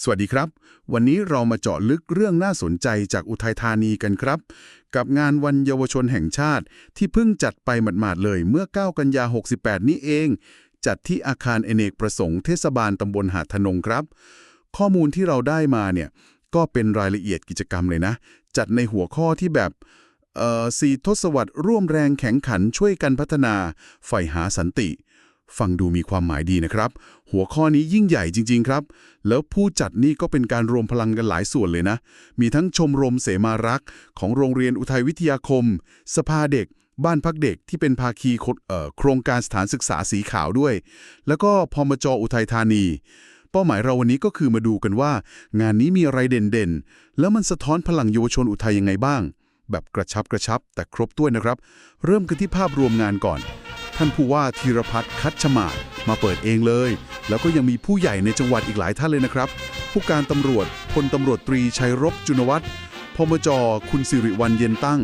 สวัสดีครับ วันนี้เรามาเจาะลึกเรื่องน่าสนใจจากอุทัยธานีกันครับ กับงานวันเยาวชนแห่งชาติที่เพิ่งจัดไปหมาดๆเลยเมื่อ 9 กันยา 68 นี้เอง จัดที่อาคารอเนกประสงค์เทศบาลตำบลหาดทนงครับ ข้อมูลที่เราได้มาเนี่ย ก็เป็นรายละเอียดกิจกรรมเลยนะ จัดในหัวข้อที่แบบเอ่อสี่ทศวรรษร่วมแรงแข็งขันช่วยกันพัฒนา ฝ่หาสันติ ฟังดูมีความหมายดีนะครับ หัวข้อนี้ยิ่งใหญ่จริง ๆ ครับ แล้วผู้จัดนี่ก็เป็นการรวมพลังกันหลายส่วนเลยนะ มีทั้งชมรมเสมารัก ของโรงเรียนอุทัยวิทยาคม สภาเด็ก บ้านพักเด็กที่เป็นภาคีคเอ่อโครงการสถานศึกษาสีขาวด้วย แล้วก็พมจอุทัยธานี เป้าหมายเราวันนี้ก็คือมาดูกันว่า งานนี้มีอะไรเด่นๆ แล้วมันสะท้อนพลังเยาวชนอุทัยยังไงบ้าง แบบกระชับกระชับแต่ครบถ้วนนะครับ เริ่มกันที่ภาพรวมงานก่อน ท่านผู้ว่าธีรพัฒน์คัดฉมาศมาเปิดเองเลย แล้วก็ยังมีผู้ใหญ่ในจังหวัดอีกหลายท่านเลยนะครับ ผู้การตำรวจพลตำรวจตรีชัยรบจุนวัฒน์พมจ คุณสิริวัลเย็นตั้ง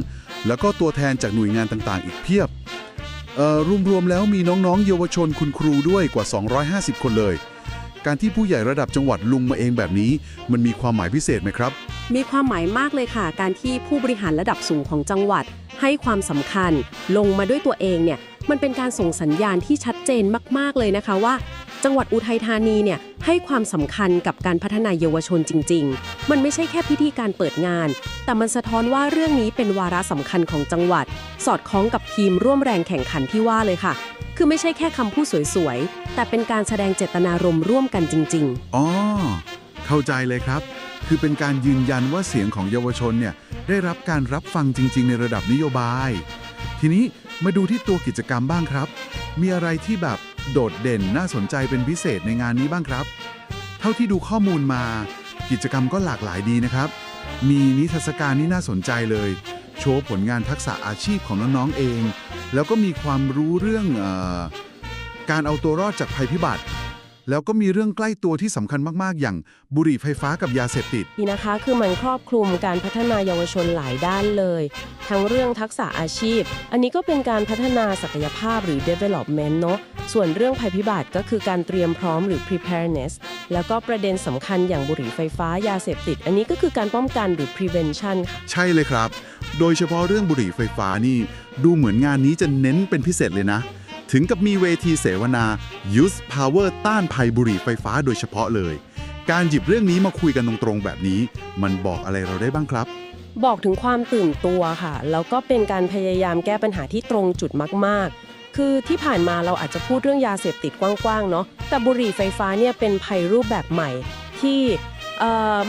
แล้วก็ตัวแทนจากหน่วยงานต่างๆ อีกเพียบรวมๆแล้วมีน้องๆ เยาวชนคุณครูด้วยกว่า 250 คนเลย การที่ผู้ใหญ่ระดับจังหวัดลุงมาเองแบบนี้ มันมีความหมายพิเศษไหมครับ มีความหมายมากเลยค่ะ การที่ผู้บริหารระดับสูงของจังหวัด ให้ความสำคัญ ลงมาด้วยตัวเองเนี่ย มันเป็นการส่งสัญญาณที่ชัดเจนมาก ๆ เลยนะคะว่า จังหวัดอุทัยธานีเนี่ยให้ความสำคัญกับการพัฒนาเยาวชนจริง ๆ มันไม่ใช่แค่พิธีการเปิดงาน แต่มันสะท้อนว่าเรื่องนี้เป็นวาระสำคัญของจังหวัด สอดคล้องกับทีมร่วมแรงแข่งขันที่ว่าเลยค่ะ คือไม่ใช่แค่คำพูดสวยๆ แต่เป็นการแสดงเจตนารมณ์ร่วมกันจริง ๆ อ๋อ เข้าใจเลยครับ คือเป็นการยืนยันว่าเสียงของเยาวชนเนี่ยได้รับการรับฟังจริง ๆ ในระดับนโยบาย ทีนี้ มาดูที่ตัวกิจกรรมบ้างครับ มีอะไรที่แบบโดดเด่นน่าสนใจเป็นพิเศษในงานนี้บ้างครับ เท่าที่ดูข้อมูลมา กิจกรรมก็หลากหลายดีนะครับ มีนิทรรศการที่น่าสนใจเลย โชว์ผลงานทักษะอาชีพของน้องๆเอง แล้วก็มีความรู้เรื่องออการเอาตัวรอดจากภัยพิบัติ แล้วก็มีเรื่องใกล้ตัวที่สำคัญมาก ๆ อย่างบุหรี่ไฟฟ้ากับยาเสพติด นี่นะคะคือมันครอบคลุมการพัฒนาเยาวชนหลายด้านเลย ทั้งเรื่องทักษะอาชีพ อันนี้ก็เป็นการพัฒนาศักยภาพหรือ development เนอะส่วนเรื่องภัยพิบัติก็คือการเตรียมพร้อมหรือ preparedness แล้วก็ประเด็นสำคัญอย่างบุหรี่ไฟฟ้ายาเสพติด อันนี้ก็คือการป้องกันหรือ prevention ค่ะใช่เลยครับ โดยเฉพาะเรื่องบุหรี่ไฟฟ้านี่ ดูเหมือนงานนี้จะเน้นเป็นพิเศษเลยนะ ถึงกับมีเวทีเสวนา Use Power ต้านภัยบุหรี่ไฟฟ้าโดยเฉพาะเลย การหยิบเรื่องนี้มาคุยกันตรงๆแบบนี้ มันบอกอะไรเราได้บ้างครับ บอกถึงความตื่นตัวค่ะ แล้วก็เป็นการพยายามแก้ปัญหาที่ตรงจุดมาก ๆคือที่ผ่านมาเราอาจจะพูดเรื่องยาเสพติดกว้างๆเนาะแต่บุหรี่ไฟฟ้าเนี่ยเป็นภัยรูปแบบใหม่ ที่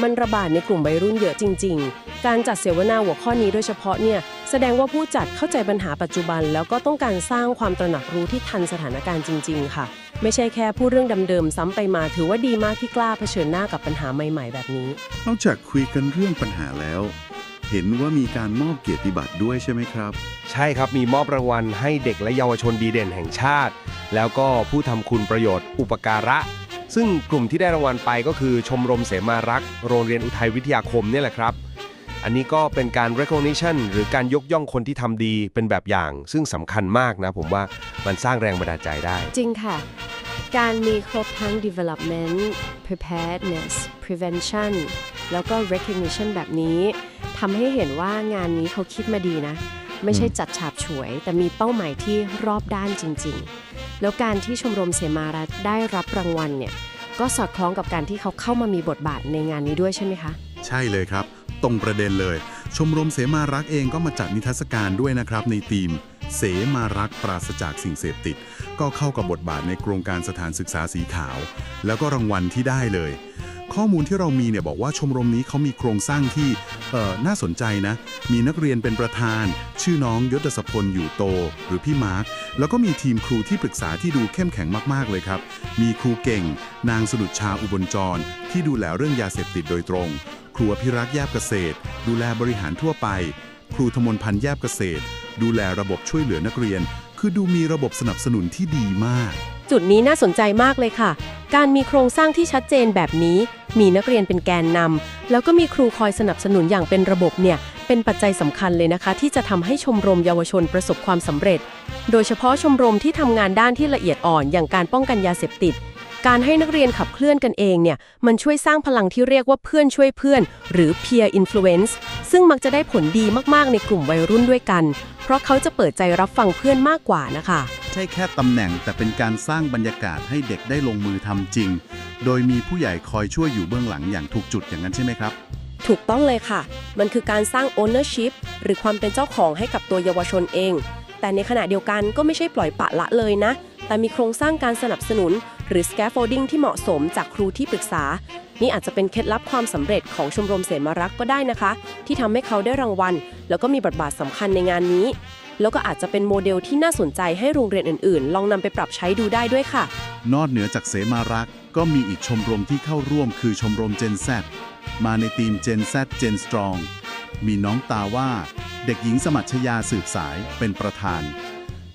มันระบาดในกลุ่มวัยรุ่นเยอะจริง ๆ การจัดเสวนาหัวข้อนี้โดยเฉพาะเนี่ยแสดงว่าผู้จัดเข้าใจปัญหาปัจจุบัน แล้วก็ต้องการสร้างความตระหนักรู้ที่ทันสถานการณ์จริง ๆ ค่ะ ไม่ใช่แค่พูดเรื่องเดิมๆซ้ำไปมาถือว่าดีมากที่กล้าเผชิญหน้ากับปัญหาใหม่ ๆ แบบนี้ นอกจากคุยกันเรื่องปัญหาแล้ว เห็นว่ามีการมอบเกียรติบัตรด้วยใช่ไหมครับ ใช่ครับมีมอบรางวัลให้เด็กและเยาวชนดีเด่นแห่งชาติ แล้วก็ผู้ทำคุณประโยชน์ อุปการะ ซึ่งกลุ่มที่ได้รางวัลไปก็คือชมรมเสมารักษ์โรงเรียนอุทัยวิทยาคมเนี่ยแหละครับ อันนี้ก็เป็นการ recognition หรือการยกย่องคนที่ทำดีเป็นแบบอย่าง ซึ่งสำคัญมากนะผมว่ามันสร้างแรงบันดาลใจได้ จริงค่ะ การมีครบทั้ง development preparedness prevention แล้วก็ recognition แบบนี้ทำให้เห็นว่างานนี้เขาคิดมาดีนะ ไม่ใช่จัดฉาบฉวย แต่มีเป้าหมายที่รอบด้านจริง ๆ แล้วการที่ชมรมเสมารัฐได้รับรางวัลเนี่ยก็สอดคล้องกับการที่เขาเข้ามามีบทบาทในงานนี้ด้วยใช่ไหมคะ ใช่เลยครับ ตรงประเด็นเลย ชมรมเสมารักเองก็มาจัดนิทรรศการด้วยนะครับ ในทีม เสมารักปราศจากสิ่งเสพติด ก็เข้ากับบทบาทในโครงการสถานศึกษาสีขาว แล้วก็รางวัลที่ได้เลย ข้อมูลที่เรามีเนี่ยบอกว่าชมรมนี้เขามีโครงสร้างที่น่าสนใจนะ มีนักเรียนเป็นประธาน ชื่อน้องยศสพลอยู่โต หรือพี่มาร์ค แล้วก็มีทีมครูที่ปรึกษาที่ดูเข้มแข็งมากๆเลยครับ มีครูเก่ง นางสนุชชาอุบลจร ที่ดูแลเรื่องยาเสพติดโดยตรง ครูอภิรักษ์แยบเกษตร ดูแลบริหารทั่วไป ครูธมนพันธ์แยบเกษตร ดูแลระบบช่วยเหลือนักเรียน คือดูมีระบบสนับสนุนที่ดีมาก จุดนี้น่าสนใจมากเลยค่ะ การมีโครงสร้างที่ชัดเจนแบบนี้ มีนักเรียนเป็นแกนนำแล้วก็มีครูคอยสนับสนุนอย่างเป็นระบบเนี่ยเป็นปัจจัยสำคัญเลยนะคะ ที่จะทำให้ชมรมเยาวชนประสบความสำเร็จ โดยเฉพาะชมรมที่ทำงานด้านที่ละเอียดอ่อน อย่างการป้องกันยาเสพติด การให้นักเรียนขับเคลื่อนกันเองเนี่ย มันช่วยสร้างพลังที่เรียกว่าเพื่อนช่วยเพื่อน หรือ peer influence ซึ่งมักจะได้ผลดีมากๆ ในกลุ่มวัยรุ่นด้วยกัน เพราะเขาจะเปิดใจรับฟังเพื่อนมากกว่านะคะ ใช่แค่ตำแหน่งแต่เป็นการสร้างบรรยากาศให้เด็กได้ลงมือทำจริง โดยมีผู้ใหญ่คอยช่วยอยู่เบื้องหลังอย่างถูกจุดอย่างนั้นใช่ไหมครับ ถูกต้องเลยค่ะ มันคือการสร้าง ownership หรือความเป็นเจ้าของให้กับตัวเยาวชนเอง แต่ในขณะเดียวกันก็ไม่ใช่ปล่อยปละละเลยนะ แต่มีโครงสร้างการสนับสนุน หรือ scaffolding ที่เหมาะสมจากครูที่ปรึกษา นี่อาจจะเป็นเคล็ดลับความสำเร็จของชมรมเสมารักก็ได้นะคะ ที่ทำให้เขาได้รางวัล แล้วก็มีบทบาทสำคัญในงานนี้ แล้วก็อาจจะเป็นโมเดลที่น่าสนใจให้โรงเรียนอื่น ๆ ลองนำไปปรับใช้ดูได้ด้วยค่ะ นอกเหนือจากเสมารักก็มีอีกชมรมที่เข้าร่วมคือชมรม Gen Z มาในทีม Gen Z Gen Strong มีน้องตาว่า เด็กหญิงสมัชยาสืบสายเป็นประธาน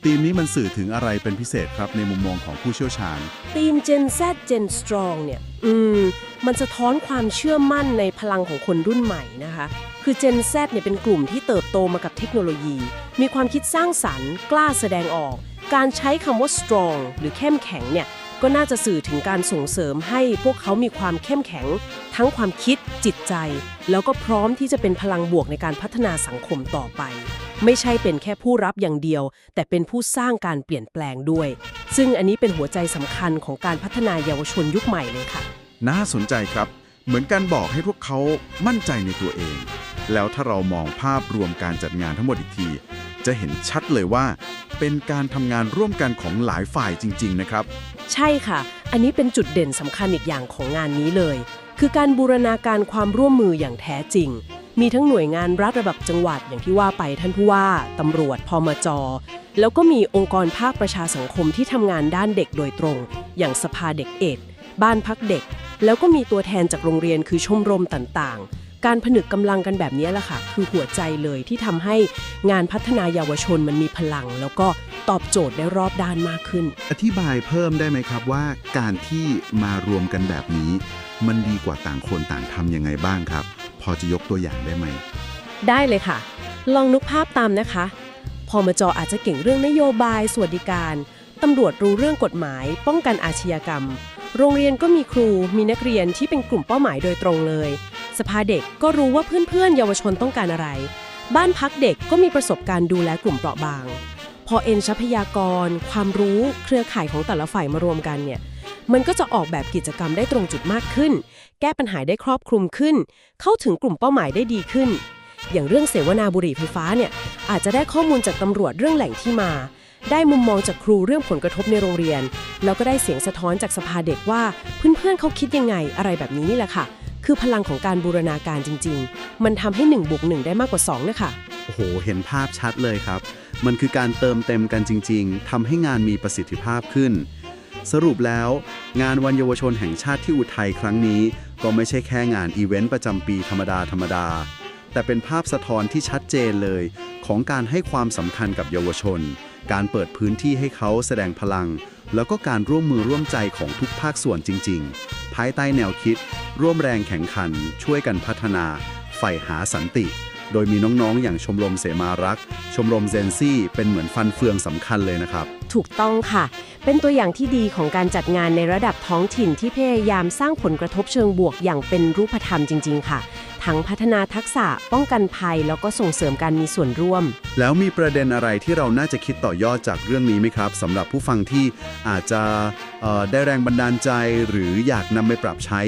ทีมนี้มันสื่อถึงอะไรเป็นพิเศษครับในมุมมองของผู้เชี่ยวชาญ ทีม Gen Z Gen Strong เนี่ย อืม มันสะท้อนความเชื่อมั่นในพลังของคนรุ่นใหม่นะคะ คือ Gen Z เนี่ยเป็นกลุ่มที่เติบโตมากับเทคโนโลยี มีความคิดสร้างสรรค์ กล้าแสดงออก การใช้คำว่า strong หรือเข้มแข็งเนี่ย ก็น่าจะสื่อถึงการส่งเสริมให้พวกเขามีความเข้มแข็ง ทั้งความคิดจิตใจ แล้วก็พร้อมที่จะเป็นพลังบวกในการพัฒนาสังคมต่อไป ไม่ใช่เป็นแค่ผู้รับอย่างเดียว แต่เป็นผู้สร้างการเปลี่ยนแปลงด้วย ซึ่งอันนี้เป็นหัวใจสำคัญของการพัฒนาเยาวชนยุคใหม่เลยค่ะ น่าสนใจครับ เหมือนการบอกให้พวกเขามั่นใจในตัวเอง แล้วถ้าเรามองภาพรวมการจัดงานทั้งหมดอีกที จะเห็นชัดเลยว่า เป็นการทำงานร่วมกันของหลายฝ่ายจริง ๆ นะครับ ใช่ค่ะ อันนี้เป็นจุดเด่นสำคัญอีกอย่างของงานนี้เลย คือการบูรณาการความร่วมมืออย่างแท้จริง มีทั้งหน่วยงานรัฐระดับจังหวัดอย่างที่ว่าไปท่านผู้ว่าตำรวจพมจ แล้วก็มีองค์กรภาคประชาสังคมที่ทำงานด้านเด็กโดยตรง อย่างสภาเด็กเอ็ด บ้านพักเด็ก แล้วก็มีตัวแทนจากโรงเรียนคือชมรมต่างๆ การผนึกกำลังกันแบบนี้แหละค่ะ คือหัวใจเลยที่ทำให้งานพัฒนาเยาวชนมันมีพลัง แล้วก็ตอบโจทย์ได้รอบด้านมากขึ้น อธิบายเพิ่มได้ไหมครับว่า การที่มารวมกันแบบนี้ มันดีกว่าต่างคนต่างทำยังไงบ้างครับ พอจะยกตัวอย่างได้ไหม ได้เลยค่ะ ลองนึกภาพตามนะคะ พอมจออาจจะเก่งเรื่องนโยบาย สวัสดิการตำรวจรู้เรื่องกฎหมาย ป้องกันอาชญากรรม โรงเรียนก็มีครู มีนักเรียนที่เป็นกลุ่มเป้าหมายโดยตรงเลย สภาเด็กก็รู้ว่าเพื่อนๆ เยาวชนต้องการอะไร บ้านพักเด็กก็มีประสบการณ์ดูแลกลุ่มเปราะบาง พอเอ็นทรัพยากร ความรู้ เครือข่ายของแต่ละฝ่ายมารวมกันเนี่ย มันก็จะออกแบบกิจกรรมได้ตรงจุดมากขึ้น แก้ปัญหาได้ครอบคลุมขึ้น เข้าถึงกลุ่มเป้าหมายได้ดีขึ้น อย่างเรื่องเสวนาบุหรี่ไฟฟ้าเนี่ยอาจจะได้ข้อมูลจากตำรวจเรื่องแหล่งที่มา ได้มุมมองจากครูเรื่องผลกระทบในโรงเรียน แล้วก็ได้เสียงสะท้อนจากสภาเด็กว่าเพื่อนๆเขาคิดยังไงอะไรแบบนี้นี่แหละค่ะ คือพลังของการบูรณาการจริง ๆ มันทำให้1บวก1ได้มากกว่า2นะคะโอ้โห เห็นภาพชัดเลยครับ มันคือการเติมเต็มกันจริง ๆ ทำให้งานมีประสิทธิภาพขึ้น สรุปแล้ว งานวันเยาวชนแห่งชาติที่อุทัยครั้งนี้ ก็ไม่ใช่แค่งานอีเวนต์ประจำปีธรรมดาธรรมดา แต่เป็นภาพสะท้อนที่ชัดเจนเลย ของการให้ความสำคัญกับเยาวชน การเปิดพื้นที่ให้เขาแสดงพลัง แล้วก็การร่วมมือร่วมใจของทุกภาคส่วนจริง ๆ ภายใต้แนวคิด ร่วมแรงแข่งขัน ช่วยกันพัฒนาใฝ่หาสันติ โดยมีน้องๆ อย่างชมรมเสมารักษ์ชมรมเซนซี่ เป็นเหมือนฟันเฟืองสำคัญเลยนะครับ ถูกต้องค่ะ เป็นตัวอย่างที่ดีของการจัดงานในระดับท้องถิ่นที่พยายามสร้างผลกระทบเชิงบวกอย่างเป็นรูปธรรมจริง ๆ ค่ะ ทั้งพัฒนาทักษะป้องกันภัย แล้วก็ส่งเสริมการมีส่วนร่วม แล้วมีประเด็นอะไรที่เราน่าจะคิดต่อยอดจากเรื่องนี้ไหมครับสำหรับผู้ฟังที่อาจจะเอ่อได้แรงบันดาลใจหรืออยากนำไปปรับใช้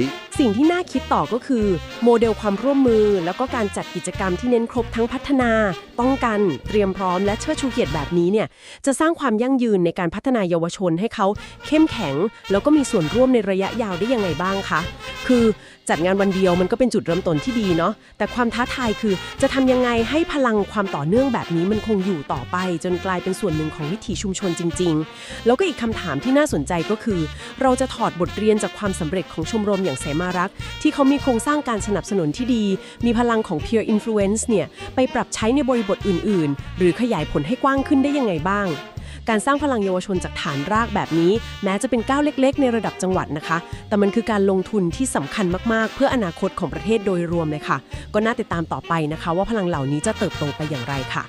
สิ่งที่น่าคิดต่อก็คือ โมเดลความร่วมมือ แล้วก็การจัดกิจกรรมที่เน้นครบทั้งพัฒนา ป้องกัน เตรียมพร้อมและเชิดชูเกียรติแบบนี้เนี่ยจะสร้างความยั่งยืนในการพัฒนาเยาวชนให้เขาเข้มแข็ง แล้วก็มีส่วนร่วมในระยะยาวได้ยังไงบ้างคะคือจัดงานวันเดียวมันก็เป็นจุดเริ่มต้นที่ดีเนาะแต่ความท้าทายคือจะทำยังไงให้พลังความต่อเนื่องแบบนี้มันคงอยู่ต่อไป จนกลายเป็นส่วนหนึ่งของวิถีชุมชนจริง ๆ แล้วก็อีกคำถามที่น่าสนใจก็คือ เราจะถอดบทเรียนจากความสำเร็จของชมรมอย่างเสมารักษ์ที่เขามีโครงสร้างการสนับสนุนที่ดี มีพลังของ peer influence เนี่ยไปปรับใช้ในบริบทอื่น ๆ หรือขยายผลให้กว้างขึ้นได้ยังไงบ้าง การสร้างพลังเยาวชนจากฐานรากแบบนี้ แม้จะเป็นก้าวเล็ก ๆ ในระดับจังหวัดนะคะ แต่มันคือการลงทุนที่สำคัญมาก ๆ เพื่ออนาคตของประเทศโดยรวมเลยค่ะ ก็น่าติดตามต่อไปนะคะ ว่าพลังเหล่านี้จะเติบโตไปอย่างไรค่ะ